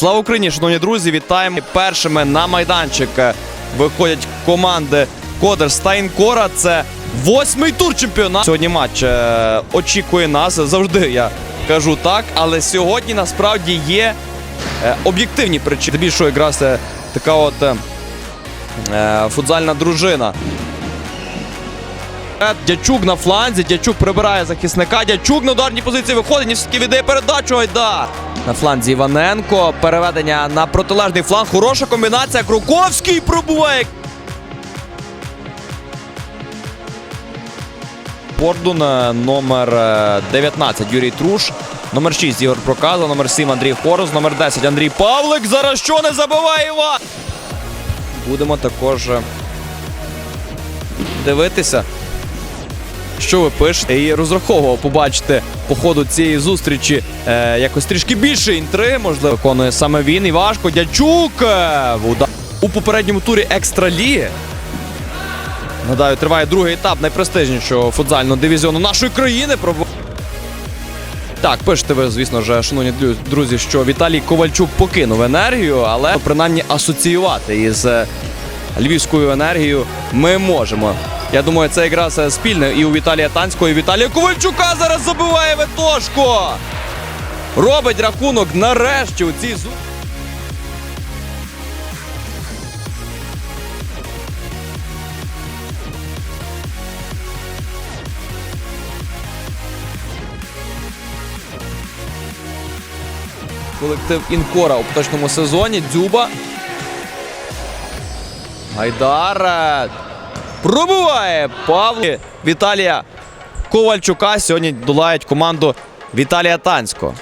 Слава Україні, шановні друзі! Вітаємо першими на майданчик. е, Виходять команди Кодерс та Інкора. Це восьмий тур чемпіонату. Сьогодні матч е, очікує нас. Завжди я кажу так. Але сьогодні насправді є е, об'єктивні причини. Більшого якраз така от футзальна дружина. Е, Дячук на фланзі. Дячук прибирає захисника. Дячук на ударній позиції виходить. Ніжський віддає передачу. Айдар. На фланзі Іваненко. Переведення на протилежний фланг. Хороша комбінація. Круковський пробуває. Бордун е, номер е, 19 Юрій Труш. Номер 6 Ігор Проказа, номер 7 Андрій Хорос, номер 10 Андрій Павлик. Зараз що не забиває Іван. Будемо також е, дивитися, що ви пишете. І розраховував побачити по ходу цієї зустрічі е, якось трішки більше інтриги. Можливо, виконує саме він. І важко. Дячук е, у попередньому турі екстраліги. Нагадаю, триває другий етап найпрестижнішого футзального дивізіону нашої країни. Так, пишете ви, звісно ж, шановні друзі, що Віталій Ковальчук покинув енергію, але принаймні асоціювати із е, львівською енергією ми можемо. Я думаю, це якраз е, спільне і у Віталія Танського, і Віталія Ковальчука зараз забиває Ветошко. Робить рахунок нарешті у цій зустрічі. Колектив Інкора у поточному сезоні. Дзюба. Гайдар. Пробиває Павло Віталія Ковальчука. Сьогодні долають команду Віталія Танського.